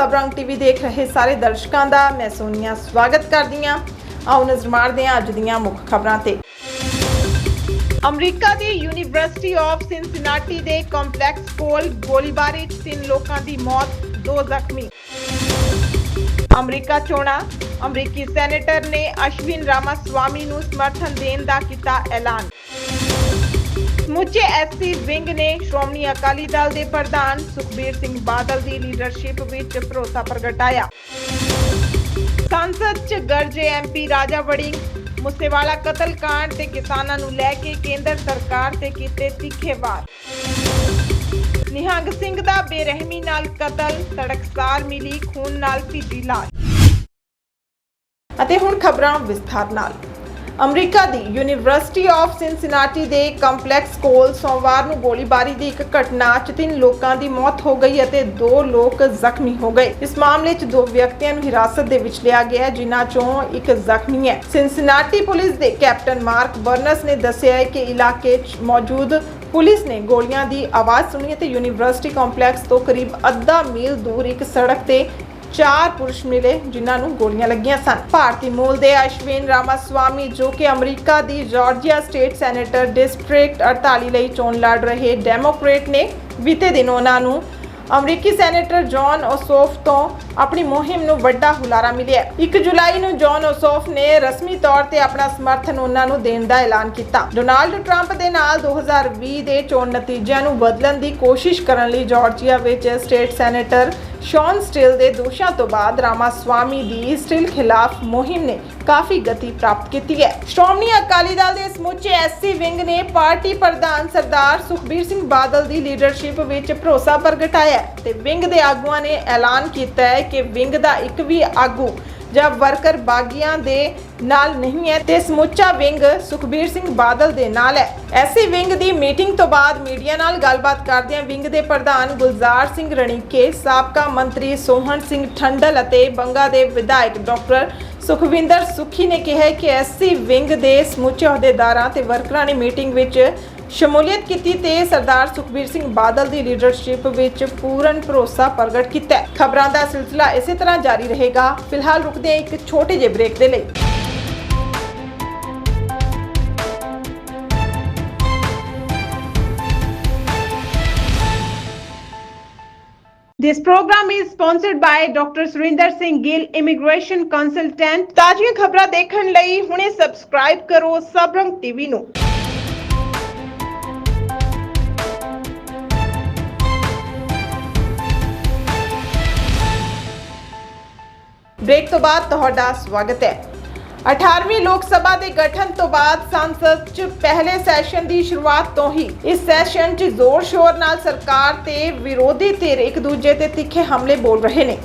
ਸਬਰੰਗ TV ਦੇਖ ਰਹੇ ਸਾਰੇ ਦਰਸ਼ਕਾਂ ਦਾ, ਮੈਂ ਸੋਨੀਆ ਸਵਾਗਤ ਕਰਦੀ ਹਾਂ। ਆਓ ਨਜ਼ਰ ਮਾਰਦੇ ਹਾਂ ਅੱਜ ਦੀਆਂ ਮੁੱਖ ਖਬਰਾਂ ਤੇ। ਅਮਰੀਕਾ ਦੀ ਯੂਨੀਵਰਸਿਟੀ ਆਫ ਸਿਨਸਿਨਾਟੀ ਦੇ ਕੰਪਲੈਕਸ ਕੋਲ ਗੋਲੀਬਾਰੀ 'ਚ ਤਿੰਨ ਲੋਕਾਂ ਦੀ ਮੌਤ, ਦੋ ਜ਼ਖਮੀ। ਅਮਰੀਕਾ ਚੋਣਾਂ, ਅਮਰੀਕੀ ਸੈਨੇਟਰ ਨੇ ਅਸ਼ਵਿਨ ਰਾਮਾਸਵਾਮੀ ਨੂੰ ਸਮਰਥਨ ਦੇਣ ਦਾ ਕੀਤਾ ਐਲਾਨ। ਸਮੁੱਚੇ ਐਸਸੀ ਵਿੰਗ ਨੇ ਸ਼੍ਰੋਮਣੀ ਅਕਾਲੀ ਦਲ ਦੇ ਪ੍ਰਧਾਨ ਸੁਖਬੀਰ ਸਿੰਘ ਬਾਦਲ ਦੀ ਲੀਡਰਸ਼ਿਪ ਵਿੱਚ ਭਰੋਸਾ ਪ੍ਰਗਟਾਇਆ। ਸੰਸਦ ਚ ਗਰਜੇ ਐਮਪੀ ਰਾਜਾ ਵੜਿੰਗ, ਮੁਸੇਵਾਲਾ ਕਤਲकांड ਤੇ ਕਿਸਾਨਾਂ ਨੂੰ ਲੈ ਕੇ ਕੇਂਦਰ ਸਰਕਾਰ ਤੇ ਕੀਤੇ ਤਿੱਖੇ ਵਾਰ ਨਿਹੰਗ ਸਿੰਘ ਦਾ ਬੇਰਹਿਮੀ ਨਾਲ ਕਤਲ ਤੜਕਸਾਰ ਮਿਲੀ, ਖੂਨ ਨਾਲ ਭਿੱਜੀ ਲਾਸ਼। ਅਤੇ ਹੁਣ ਖਬਰਾਂ ਵਿਸਥਾਰ ਨਾਲ। ਅਮਰੀਕਾ ਦੀ ਯੂਨੀਵਰਸਿਟੀ ਆਫ ਸਿਨਸਿਨਾਟੀ ਦੇ ਕੰਪਲੈਕਸ ਕੋਲ ਸੋਮਵਾਰ ਨੂੰ ਗੋਲੀਬਾਰੀ ਦੀ ਇੱਕ ਘਟਨਾ 'ਚ ਤਿੰਨ ਲੋਕਾਂ ਦੀ ਮੌਤ ਹੋ ਗਈ ਅਤੇ ਦੋ ਲੋਕ ਜ਼ਖਮੀ ਹੋ ਗਏ। ਇਸ ਮਾਮਲੇ 'ਚ ਦੋ ਵਿਅਕਤੀਆਂ ਨੂੰ ਹਿਰਾਸਤ ਦੇ ਵਿੱਚ ਲਿਆ ਗਿਆ ਹੈ ਜਿਨ੍ਹਾਂ 'ਚੋਂ ਇੱਕ ਜ਼ਖਮੀ ਹੈ। ਸਿਨਸਿਨਾਟੀ ਪੁਲਿਸ ਦੇ ਕੈਪਟਨ ਮਾਰਕ ਬਰਨਸ ਨੇ ਦੱਸਿਆ ਹੈ ਕਿ ਇਲਾਕੇ 'ਚ ਮੌਜੂਦ ਪੁਲਿਸ ਨੇ ਗੋਲੀਆਂ ਦੀ ਆਵਾਜ਼ ਸੁਣੀ ਅਤੇ ਯੂਨੀਵਰਸਿਟੀ ਕੰਪਲੈਕਸ ਤੋਂ ਕਰੀਬ ਅੱਧਾ ਮੀਲ ਦੂਰ ਇੱਕ ਸੜਕ ਤੇ ਚਾਰ ਪੁਰਸ਼ ਮਿਲੇ, ਜਿਨ੍ਹਾਂ ਨੂੰ ਗੋਲੀਆਂ ਲੱਗੀਆਂ ਸਨ। ਭਾਰਤੀ ਮੂਲ ਦੇ ਅਸ਼ਵਿਨ ਰਾਮਾਸਵਾਮੀ, ਜੋ ਕਿ ਅਮਰੀਕਾ ਦੀ ਜਾਰਜੀਆ ਸਟੇਟ ਸੈਨੇਟਰ ਡਿਸਟ੍ਰਿਕਟ 48 ਲਈ ਚੋਣ ਲੜ ਰਹੇ ਡੈਮੋਕ੍ਰੇਟ ਨੇ, ਬੀਤੇ ਦਿਨ ਉਹਨਾਂ ਨੂੰ ਅਮਰੀਕੀ ਸੈਨੇਟਰ ਜੌਨ ਓਸੋਫ ਤੋਂ ਆਪਣੀ ਮੁਹਿੰਮ ਨੂੰ ਵੱਡਾ ਹੁਲਾਰਾ ਮਿਲਿਆ। 1 ਜੁਲਾਈ ਨੂੰ ਜੌਨ ਓਸੋਫ ਨੇ ਰਸਮੀ ਤੌਰ ਤੇ ਆਪਣਾ ਸਮਰਥਨ ਉਹਨਾਂ ਨੂੰ ਦੇਣ ਦਾ ਐਲਾਨ ਕੀਤਾ। ਡੋਨਾਲਡ ਟਰੰਪ ਦੇ ਨਾਲ 2020 ਦੇ ਚੋਣ ਨਤੀਜਿਆਂ ਨੂੰ ਬਦਲਣ ਦੀ ਕੋਸ਼ਿਸ਼ ਕਰਨ ਲਈ ਜਾਰਜੀਆ ਵਿੱਚ ਸਟੇਟ ਸੈਨੇਟਰ ਸ਼ੌਨ ਸਟਿਲ ਦੇ ਦੋਸ਼ਾਂ ਤੋਂ ਬਾਅਦ ਰਾਮਾਸਵਾਮੀ ਦੀ ਸਟਿਲ ਖਿਲਾਫ ਮੁਹਿੰਮ ਨੇ ਕਾਫੀ ਗਤੀ ਪ੍ਰਾਪਤ ਕੀਤੀ ਹੈ। ਸ਼੍ਰੋਮਣੀ ਅਕਾਲੀ ਦਲ ਦੇ ਸਮੁੱਚੇ ਐਸਸੀ ਵਿੰਗ ਨੇ ਪਾਰਟੀ ਪ੍ਰਧਾਨ ਸਰਦਾਰ ਸੁਖਬੀਰ ਸਿੰਘ ਬਾਦਲ ਦੀ ਲੀਡਰਸ਼ਿਪ ਵਿੱਚ ਭਰੋਸਾ ਪ੍ਰਗਟਾਇਆ ਤੇ ਵਿੰਗ ਦੇ ਆਗੂਆਂ ਨੇ ਐਲਾਨ ਕੀਤਾ ਹੈ ਕਿ ਵਿੰਗ ਦਾ ਇੱਕ ਵੀ ਆਗੂ ਜਾਂ ਵਰਕਰ ਬਾਗੀਆਂ ਦੇ ਨਾਲ ਨਹੀਂ ਹੈ ਤੇ ਸਮੁੱਚਾ ਵਿੰਗ ਸੁਖਬੀਰ ਸਿੰਘ ਬਾਦਲ ਦੇ ਨਾਲ ਹੈ। ਐਸੀ ਵਿੰਗ ਦੀ ਮੀਟਿੰਗ ਤੋਂ ਬਾਅਦ ਮੀਡੀਆ ਨਾਲ ਗੱਲਬਾਤ ਕਰਦਿਆਂ ਵਿੰਗ ਦੇ ਪ੍ਰਧਾਨ ਗੁਲਜ਼ਾਰ ਸਿੰਘ ਰਣੀਕੇ, ਸਾਬਕਾ ਮੰਤਰੀ ਸੋਹਣ ਸਿੰਘ ਠੰਡਲ ਅਤੇ ਬੰਗਾ ਦੇ ਵਿਧਾਇਕ ਡਾਕਟਰ ਸੁਖਵਿੰਦਰ ਸੁਖੀ ਨੇ ਕਿਹਾ ਕਿ ਐਸਸੀ ਵਿੰਗ ਦੇ ਸਮੁੱਚੇ ਅਹੁਦੇਦਾਰਾਂ ਤੇ ਵਰਕਰਾਂ ਨੇ ਮੀਟਿੰਗ ਵਿੱਚ ਸ਼ਮੂਲੀਅਤ ਕੀਤੀ ਤੇ ਸਰਦਾਰ ਸੁਖਬੀਰ ਸਿੰਘ ਬਾਦਲ ਦੀ ਲੀਡਰਸ਼ਿਪ ਵਿੱਚ ਪੂਰਨ ਭਰੋਸਾ ਪ੍ਰਗਟ ਕੀਤਾ ਖਬਰਾਂ ਦਾ ਸਿਲਸਿਲਾ ਇਸੇ ਤਰ੍ਹਾਂ ਜਾਰੀ ਰਹੇਗਾ। ਫਿਲਹਾਲ ਰੁਕਦੇ ਹਾਂ ਇੱਕ ਛੋਟੇ ਜਿਹੇ ਬ੍ਰੇਕ ਦੇ ਲਈ। This program is sponsored by Dr. Surinder Singh Gill Immigration Consultant ਤਾਜ਼ੀਆਂ ਖਬਰਾਂ ਦੇਖਣ ਲਈ ਹੁਣੇ ਸਬਸਕ੍ਰਾਈਬ ਕਰੋ ਸਬਰੰਗ ਟੀਵੀ ਨੂੰ। ਬ੍ਰੇਕ ਤੋਂ ਬਾਅਦ ਤੁਹਾਡਾ ਸਵਾਗਤ ਹੈ। 18ਵੀਂ ਲੋਕ ਸਭਾ ਦੇ ਗਠਨ ਤੋਂ ਬਾਅਦ ਸੰਸਦ 'ਚ ਪਹਿਲੇ ਸੈਸ਼ਨ ਦੀ ਸ਼ੁਰੂਆਤ ਤੋਂ ਹੀ ਇਸ ਸੈਸ਼ਨ 'ਚ ਜ਼ੋਰ-ਸ਼ੋਰ ਨਾਲ ਸਰਕਾਰ ਤੇ ਵਿਰੋਧੀ ਧਿਰ ਇੱਕ ਦੂਜੇ ਤੇ ਤਿੱਖੇ ਹਮਲੇ ਬੋਲ ਰਹੇ ਨੇ।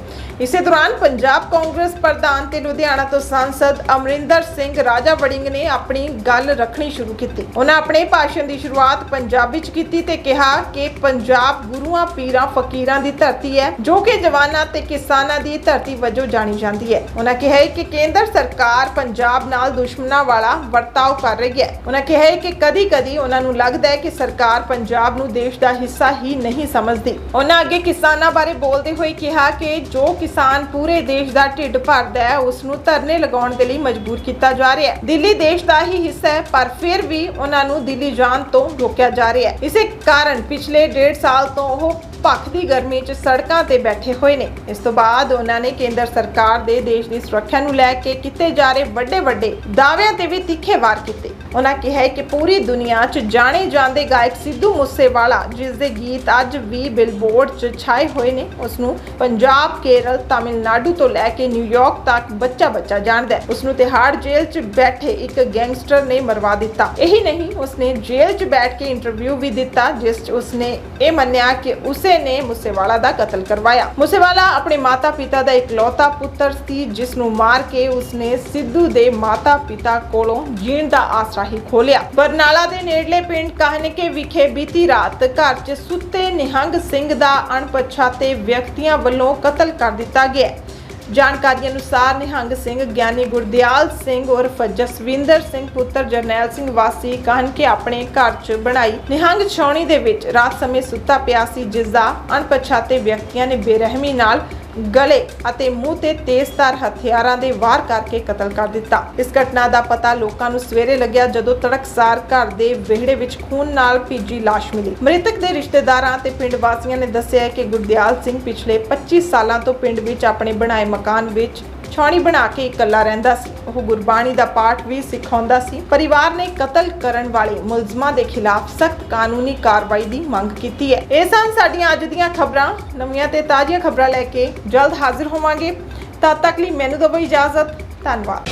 ਇਸੇ ਦੌਰਾਨ ਪੰਜਾਬ ਕਾਂਗਰਸ ਪ੍ਰਧਾਨ ਤੇ ਲੁਧਿਆਣਾ ਤੋਂ ਸਾਂਸਦ ਅਮਰਿੰਦਰ ਸਿੰਘ ਰਾਜਾ ਵੜਿੰਗ ਨੇ ਆਪਣੀ ਗੱਲ ਰੱਖਣੀ ਸ਼ੁਰੂ ਕੀਤੀ। ਉਹਨਾਂ ਆਪਣੇ ਭਾਸ਼ਣ ਦੀ ਸ਼ੁਰੂਆਤ ਪੰਜਾਬੀ 'ਚ ਕੀਤੀ ਤੇ ਕਿਹਾ ਕਿ ਪੰਜਾਬ ਗੁਰੂਆਂ, ਪੀਰਾਂ, ਫਕੀਰਾਂ ਦੀ ਧਰਤੀ ਹੈ, ਜੋ ਕਿ ਜਵਾਨਾਂ ਤੇ ਕਿਸਾਨਾਂ ਦੀ ਧਰਤੀ ਵਜੋਂ ਜਾਣੀ ਜਾਂਦੀ ਹੈ। ਉਹਨਾਂ ਕਿਹਾ ਕਿ ਕੇਂਦਰ ਸਰਕਾਰ ਪੰਜਾਬ ਨਾਲ ਦੁਸ਼ਮਣਾਂ ਵਾਲਾ ਵਰਤਾਓ ਕਰ ਰਹੀ ਹੈ। ਉਹਨਾਂ ਕਿਹਾ ਕਿ ਕਦੀ-ਕਦੀ ਉਹਨਾਂ ਨੂੰ ਲੱਗਦਾ ਹੈ ਕਿ ਸਰਕਾਰ ਪੰਜਾਬ ਨੂੰ ਦੇਸ਼ ਦਾ ਹਿੱਸਾ ਹੀ ਨਹੀਂ ਸਮਝਦੀ। ਉਹਨਾਂ ਅੱਗੇ ਕਿਸਾਨਾਂ ਬਾਰੇ ਬੋਲਦੇ ਹੋਏ ਕਿਹਾ ਕਿ ਜੋ ਕਿਸਾਨ ਪੂਰੇ ਦੇਸ਼ ਦਾ ਢਿੱਡ ਭਰਦਾ ਹੈ, ਉਸ ਨੂੰ ਧਰਨੇ ਲਗਾਉਣ ਦੇ ਲਈ ਮਜਬੂਰ ਕੀਤਾ ਜਾ ਰਿਹਾ ਹੈ। ਦਿੱਲੀ ਦੇਸ਼ ਦਾ ਹੀ ਹਿੱਸਾ ਹੈ, ਪਰ ਫਿਰ ਵੀ ਉਹਨਾਂ ਨੂੰ ਦਿੱਲੀ ਜਾਣ ਤੋਂ ਰੋਕਿਆ ਜਾ ਰਿਹਾ ਹੈ। ਇਸੇ ਕਾਰਨ ਪਿਛਲੇ ਡੇਢ ਸਾਲ ਤੋਂ ਉਹ ਭੱਖ ਦੀ ਗਰਮੀ 'ਚ ਸੜਕਾਂ ਤੇ ਬੈਠੇ ਹੋਏ ਨੇ। ਇਸ ਤੋਂ ਬਾਅਦ ਉਹਨਾਂ ਨੇ ਕੇਂਦਰ ਸਰਕਾਰ ਦੇ ਦੇਸ਼ ਦੀ ਸੁਰੱਖਿਆ ਨੂੰ ਲੈ ਕੇ ਕੀਤੇ ਜਾ ਰਹੇ ਵੱਡੇ ਵੱਡੇ ਦਾਅਵਿਆਂ ਤੇ ਵੀ ਤਿੱਖੇ ਵਾਰ ਕੀਤੇ। ਉਹਨਾਂ ਕਿਹਾ ਕਿ ਪੂਰੀ ਦੁਨੀਆ 'ਚ ਜਾਣੇ ਜਾਂਦੇ ਗਾਇਕ ਸਿੱਧੂ ਮੂਸੇਵਾਲਾ, ਜਿਸ ਦੇ ਗੀਤ ਅੱਜ ਵੀ ਬਿਲਬੋਰਡ 'ਚ ਛਾਏ ਹੋਏ ਨੇ, ਉਸ ਨੂੰ ਪੰਜਾਬ, ਕੇਰਲ, ਤਾਮਿਲਨਾਡੂ ਤੋਂ ਲੈ ਕੇ ਨਿਊਯਾਰਕ ਤੱਕ ਬੱਚਾ ਬੱਚਾ ਜਾਣਦਾ ਹੈ। ਉਸ ਨੂੰ ਤਿਹਾੜ ਜੇਲ੍ਹ 'ਚ ਬੈਠੇ ਇੱਕ ਗੈਂਗਸਟਰ ਨੇ ਮਰਵਾ ਦਿੱਤਾ। ਇਹੀ ਨਹੀਂ, ਉਸ ਨੇ ਜੇਲ੍ਹ 'ਚ ਬੈਠ ਕੇ ਇੰਟਰਵਿਊ ਵੀ ਦਿੱਤਾ, ਜਿਸ 'ਚ ਉਸ ਨੇ ਇਹ ਮੰਨਿਆ ਕਿ ਉਸੇ ਨੇ ਮੂਸੇਵਾਲਾ ਦਾ ਕਤਲ ਕਰਵਾਇਆ। ਮੂਸੇਵਾਲਾ ਆਪਣੇ ਮਾਤਾ-ਪਿਤਾ ਦਾ ਇਕਲੌਤਾ ਪੁੱਤਰ ਸੀ ਜਿਸ ਨੂੰ ਮਾਰ ਕੇ ਉਸਨੇ ਸਿੱਧੂ ਦੇ ਮਾਤਾ-ਪਿਤਾ ਕੋਲੋਂ ਜੀਣ ਦਾ ਆਸਰਾ ਹੀ ਖੋਲਿਆ ਬਰਨਾਲਾ ਦੇ ਨੇੜਲੇ ਪਿੰਡ ਕਾਹਨਕੇ ਵਿਖੇ ਬੀਤੀ ਰਾਤ ਘਰ 'ਚ ਸੁੱਤੇ ਨਿਹੰਗ ਸਿੰਘ ਦਾ ਅਣਪਛਾਤੇ ਵਿਅਕਤੀਆਂ ਵੱਲੋਂ ਕਤਲ ਕਰ ਦਿੱਤਾ ਗਿਆ। ਜਾਣਕਾਰੀ ਅਨੁਸਾਰ ਨਿਹੰਗ ਸਿੰਘ, ਗਿਆਨੀ ਗੁਰਦਿਆਲ ਸਿੰਘ ਉਰਫ ਜਸਵਿੰਦਰ ਸਿੰਘ ਪੁੱਤਰ ਜਰਨੈਲ ਸਿੰਘ ਵਾਸੀ ਕਹਿਣ ਕੇ ਆਪਣੇ ਘਰ 'ਚ ਬਣਾਈ ਨਿਹੰਗ ਛਾਉਣੀ ਦੇ ਵਿੱਚ ਰਾਤ ਸਮੇਂ ਸੁੱਤਾ ਪਿਆ ਸੀ ਜਿਸ ਦਾ ਅਣਪਛਾਤੇ ਵਿਅਕਤੀਆਂ ਨੇ ਬੇਰਹਿਮੀ ਨਾਲ ਗਲੇ ਅਤੇ ਮੂੰਹ ਤੇ ਤੇਜ਼ਧਾਰ ਹਥਿਆਰਾਂ ਦੇ ਵਾਰ ਕਰਕੇ ਕਤਲ ਕਰ ਦਿੱਤਾ। ਇਸ ਘਟਨਾ ਦਾ ਪਤਾ ਲੋਕਾਂ ਨੂੰ ਸਵੇਰੇ ਲੱਗਿਆ ਜਦੋਂ ਤੜਕਸਾਰ ਘਰ ਦੇ ਵਿਹੜੇ ਵਿੱਚ ਖੂਨ ਨਾਲ ਭਿੱਜੀ ਲਾਸ਼ ਮਿਲੀ। ਮ੍ਰਿਤਕ ਦੇ ਰਿਸ਼ਤੇਦਾਰਾਂ ਤੇ ਪਿੰਡ ਵਾਸੀਆਂ ਨੇ ਦੱਸਿਆ ਕਿ ਗੁਰਦਿਆਲ ਸਿੰਘ ਪਿਛਲੇ 25 ਸਾਲਾਂ ਤੋਂ ਪਿੰਡ ਵਿੱਚ ਆਪਣੇ ਬਣਾਏ ਮਕਾਨ ਵਿੱਚ ਛਾਉਣੀ ਬਣਾ ਕੇ ਇਕੱਲਾ ਰਹਿੰਦਾ ਸੀ। ਉਹ ਗੁਰਬਾਣੀ ਦਾ ਪਾਠ ਵੀ ਸਿਖਾਉਂਦਾ ਸੀ। ਪਰਿਵਾਰ ਨੇ ਕਤਲ ਕਰਨ ਵਾਲੇ ਮੁਲਜ਼ਮਾਂ ਦੇ ਖਿਲਾਫ ਸਖਤ ਕਾਨੂੰਨੀ ਕਾਰਵਾਈ ਦੀ ਮੰਗ ਕੀਤੀ ਹੈ। ਇਹ ਸਨ ਸਾਡੀਆਂ ਅੱਜ ਦੀਆਂ ਖਬਰਾਂ। ਨਵੀਆਂ ਤੇ ਤਾਜ਼ੀਆਂ ਖਬਰਾਂ ਲੈ ਕੇ ਜਲਦ ਹਾਜ਼ਰ ਹੋਵਾਂਗੇ। ਤਦ ਤੱਕ ਲਈ ਮੈਨੂੰ ਦਿਓ ਇਜਾਜ਼ਤ। ਧੰਨਵਾਦ।